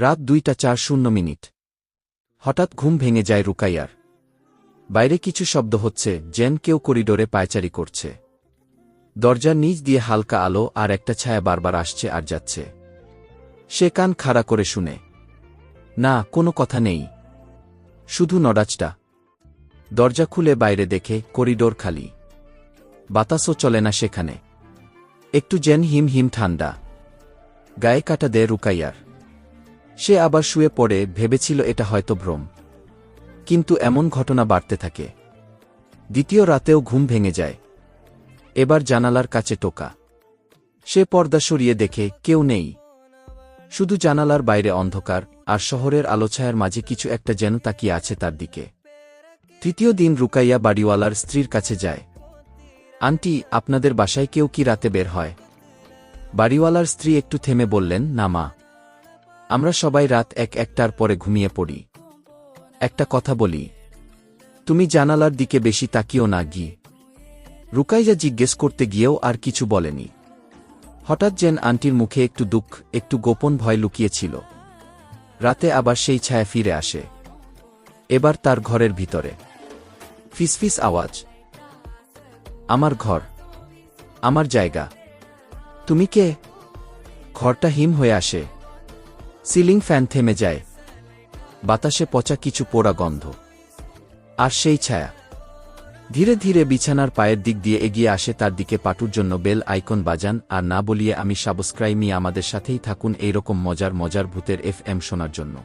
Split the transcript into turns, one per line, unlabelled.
রাত দুইটা চার শূন্য মিনিট। হঠাৎ ঘুম ভেঙে যায় রুকাইয়ার। বাইরে কিছু শব্দ হচ্ছে, যেন কেউ করিডোরে পায়চারি করছে। দরজার নিচ দিয়ে হালকা আলো আর একটা ছায়া বারবার আসছে আর যাচ্ছে। সে কান খাড়া করে শুনে, না, কোনো কথা নেই। শুধু নড়াচটা। দরজা খুলে বাইরে দেখে করিডোর খালি। বাতাসও চলে না সেখানে। একটু যেন হিম হিম ঠান্ডা। গায়ে কাটা দেয় রুকাইয়ার। সে আবার শুয়ে পড়ে, ভেবেছিল এটা হয়তো ভ্রম। কিন্তু এমন ঘটনা বাড়তে থাকে। দ্বিতীয় রাতেও ঘুম ভেঙে যায়। এবার জানালার কাছে টোকা। সে পর্দা সরিয়ে দেখে কেউ নেই। শুধু জানালার বাইরে অন্ধকার, আর শহরের আলোছায়ার মাঝে কিছু একটা যেন তাকিয়ে আছে তার দিকে। তৃতীয় দিন রুকাইয়া বাড়িওয়ালার স্ত্রীর কাছে যায়। আন্টি, আপনাদের বাসায় কেউ কি রাতে বের হয়? বাড়িওয়ালার স্ত্রী একটু থেমে বললেন, না মা। আমরা সবাই রাত এক একটার পরে ঘুমিয়ে পড়ি। একটা কথা বলি, তুমি জানালার দিকে বেশি তাকিও না গিয়ে রুকাইয়া জিজ্ঞেস করতে গিয়েও আর কিছু বলেনি। হঠাৎ যেন আন্টির মুখে একটু দুঃখ, একটু গোপন ভয় লুকিয়েছিল। রাতে আবার সেই ছায়া ফিরে আসে। এবার তার ঘরের ভিতরে। ফিসফিস আওয়াজ। আমার ঘর। আমার জায়গা। তুমি কে? ঘরটা হিম হয়ে আসে। সিলিং ফ্যান থেমে যায়। বাতাসে পচা কিছু পোড়া গন্ধ। আর সেই ছায়া। ধীরে ধীরে বিছানার পায়ের দিক দিয়ে এগিয়ে আসে তার দিকে পাটুর জন্য বেল আইকন বাজান, আর না বলিয়ে আমি সাবস্ক্রাইমি আমাদের সাথেই থাকুন এইরকম মজার মজার ভূতের এফ এম শোনার জন্য।